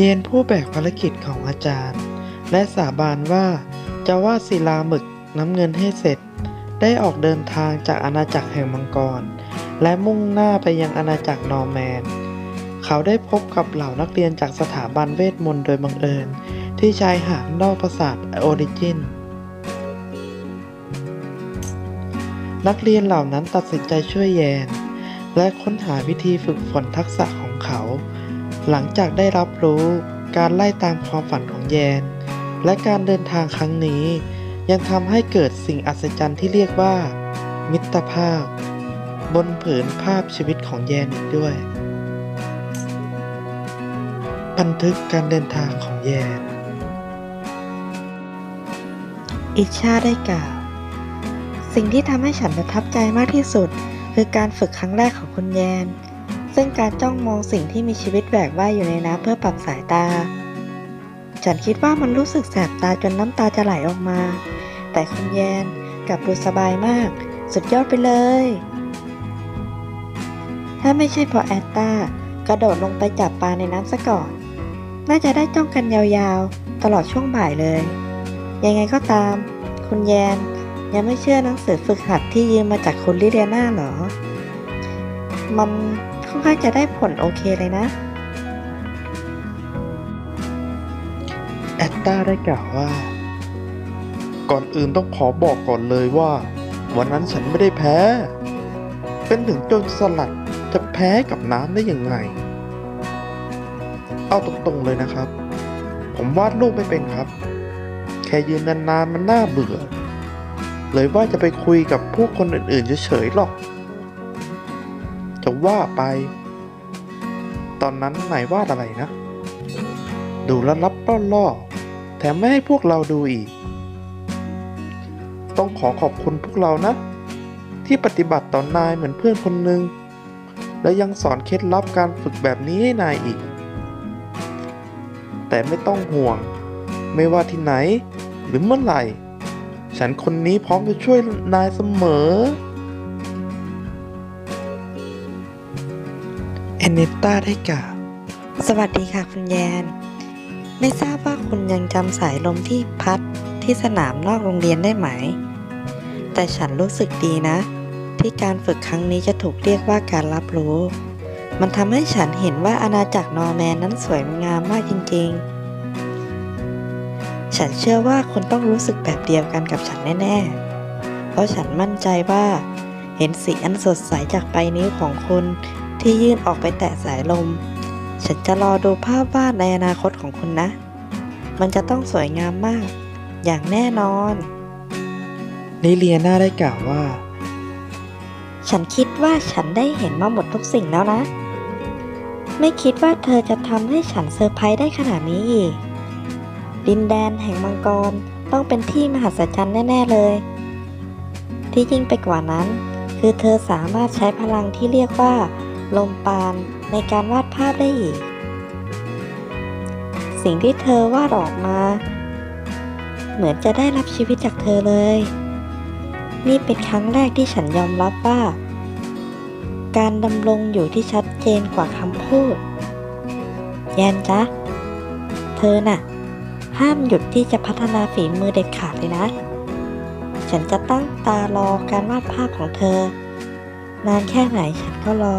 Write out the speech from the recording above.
เยนผู้แบกภารกิจของอาจารย์ และสาบานว่าจะวาดศิลาหมึกน้ำเงินให้เสร็จ ได้ออกเดินทางจากอาณาจักรแห่งมังกร และมุ่งหน้าไปยังอาณาจักรนอร์แมน เขาได้พบกับเหล่านักเรียนจากสถาบันเวทมนต์โดยบังเอิญ ที่ชายหาดนอกปราสาทโอริจินนักเรียนเหล่านั้นตัดสินใจช่วยแยน และค้นหาวิธีฝึกฝนทักษะของเขา หลังจากได้รับรู้การไล่ตามความฝันของแยน และการเดินทางครั้งนี้ ยังทำให้เกิดสิ่งอัศจรรย์ที่เรียกว่า มิตรภาพ บนผืนภาพชีวิตของแยนอีกด้วย บันทึกการเดินทางของแยน อิชาได้กล่าว สิ่งที่ทำให้ฉันประทับใจมากที่สุด คือการฝึกครั้งแรกของคุณแยน ซึ่งการจ้องมองสิ่งที่มีชีวิตแหวกว่ายอยู่ในน้ำเพื่อปรับสายตา ฉันคิดว่ามันรู้สึกแสบตาจนน้ำตาจะไหลออกมา แต่คุณแยนกลับดูสบายมาก สุดยอดไปเลย ถ้าไม่ใช่เพราะแอตตากระโดดลงไปจับปลาในน้ำซะก่อน น่าจะได้จ้องกันยาวๆ ตลอดช่วงบ่ายเลย ยังไงก็ตาม คุณแยนยังไม่เชื่อหนังสือฝึกหัดที่ยืมมาจากคุณลิเดียนาหรอ มัน ค่อนข้างจะได้ผลโอเคเลยนะ แอตตาได้กล่าวว่า ก่อนอื่นต้องขอบอกก่อนเลยว่า วันนั้นฉันไม่ได้แพ้ เป็นถึงโจรสลัดจะแพ้กับน้ำได้ยังไง เอาตรงๆเลยนะครับ ผมวาดรูปไม่เป็นครับ แค่ยืนนานๆมันน่าเบื่อ เลยว่าจะไปคุยกับพวกคนอื่นๆเฉยๆหรอก จะว่าไป ตอนนั้นนายวาดอะไรนะ ดูแลวลับล่อๆแถมไม่ให้พวกเราดูอีก ต้องขอขอบคุณพวกเรานะ ที่ปฏิบัติต่อนายเหมือนเพื่อนคนหนึ่งและยังสอนเคล็ดลับการฝึกแบบนี้ให้นายอีก แต่ไม่ต้องห่วง ไม่ว่าที่ไหน หรือเมื่อไหร่ ฉันคนนี้พร้อมจะช่วยนายเสมอ นเนตตาได้กล่าวสวัสดีค่ะคุณแยน ไม่ทราบว่าคุณยังจำสายลมที่พัดที่สนามนอกโรงเรียนได้ไหม แต่ฉันรู้สึกดีนะ ที่การฝึกครั้งนี้จะถูกเรียกว่าการรับรู้ มันทำให้ฉันเห็นว่าอาณาจักรนอร์แมนนั้นสวยงามมากจริง ๆ ฉันเชื่อว่าคุณต้องรู้สึกแบบเดียวกันกับฉันแน่ ๆ เพราะฉันมั่นใจว่า เห็นสีอันสดใสจากปลายนิ้วของคุณ ที่ยื่นออกไปแตะสายลม ฉันจะรอดูภาพวาดในอนาคตของคุณนะ มันจะต้องสวยงามมาก อย่างแน่นอนลิเลียนาได้กล่าวว่า ฉันคิดว่าฉันได้เห็นมาหมดทุกสิ่งแล้วนะ ไม่คิดว่าเธอจะทำให้ฉันเซอร์ไพรส์ได้ขนาดนี้อีก ดินแดนแห่งมังกรต้องเป็นที่มหัศจรรย์แน่ ๆ เลย ที่ยิ่งไปกว่านั้น คือเธอสามารถใช้พลังที่เรียกว่า ลมปานในการวาดภาพได้อีก สิ่งที่เธอวาดออกมา เหมือนจะได้รับชีวิตจากเธอเลย นี่เป็นครั้งแรกที่ฉันยอมรับว่า การดำรงอยู่ที่ชัดเจนกว่าคำพูด แยนจ๊ะ เธอน่ะ ห้ามหยุดที่จะพัฒนาฝีมือเด็ดขาดเลยนะ ฉันจะตั้งตารอการวาดภาพของเธอนานแค่ไหนฉันก็รอ